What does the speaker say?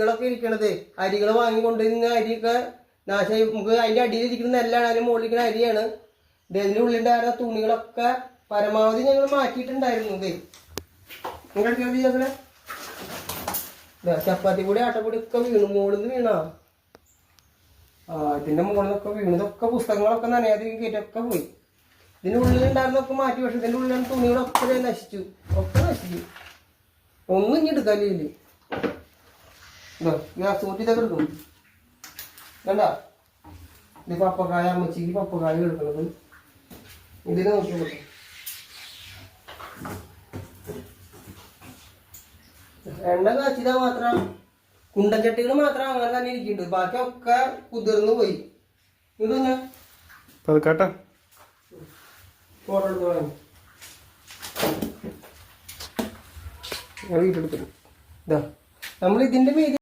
അരികളൊക്കെ ഇരിക്കണത്. അരികൾ വാങ്ങിക്കൊണ്ട് നിന്ന് അരിയൊക്കെ നാശമായി. നമുക്ക് അതിന്റെ അടിയിൽ ഇരിക്കുന്ന നെല്ലാണ് അതിന് മുകളിൽ ഇരിക്കുന്ന അരിയാണ്. ഇത് ഇതിന്റെ ഉള്ളിലുണ്ടായിരുന്ന തുണികളൊക്കെ പരമാവധി ഞങ്ങൾ മാറ്റിയിട്ടുണ്ടായിരുന്നു ഇത്. നിങ്ങൾ ചേർക്കല ചപ്പാത്തി കൂടി ആട്ടപ്പൊടി ഒക്കെ വീണു. മുകളിൽ നിന്ന് വീണാ? ആ ഇതിന്റെ മുകളിൽ നിന്നൊക്കെ വീണതൊക്കെ പുസ്തകങ്ങളൊക്കെ നനയാതെ കയറ്റൊക്കെ പോയി. ഇതിന്റെ ഉള്ളിലുണ്ടായിരുന്നൊക്കെ മാറ്റി. പക്ഷെ ഇതിന്റെ ഉള്ളിലാണ് തുണികളൊക്കെ നശിച്ചു. ഒക്കെ നശിച്ചു. ഒന്നും ഇനി ഇതൊക്കെ എടുക്കും കണ്ട ഇത് പപ്പക്കായ അമ്മച്ചിക്ക് പപ്പക്കായ എടുക്കണത് ഇതിന് നോക്കി കൊടുക്കും എണ്ണ കാച്ചിതാ മാത്രം കുണ്ടച്ചട്ടികൾ മാത്രം അങ്ങനെ തന്നെ ഇരിക്കുന്നുണ്ട് ബാക്കിയൊക്കെ കുതിർന്നു പോയി ഇത് തന്നെ പതുക്കാട്ടാ ഫോട്ടോ എടുത്തോളാം ഞാൻ വീട്ടിലെടുത്തു ഇതാ നമ്മൾ ഇതിന്റെ മീതി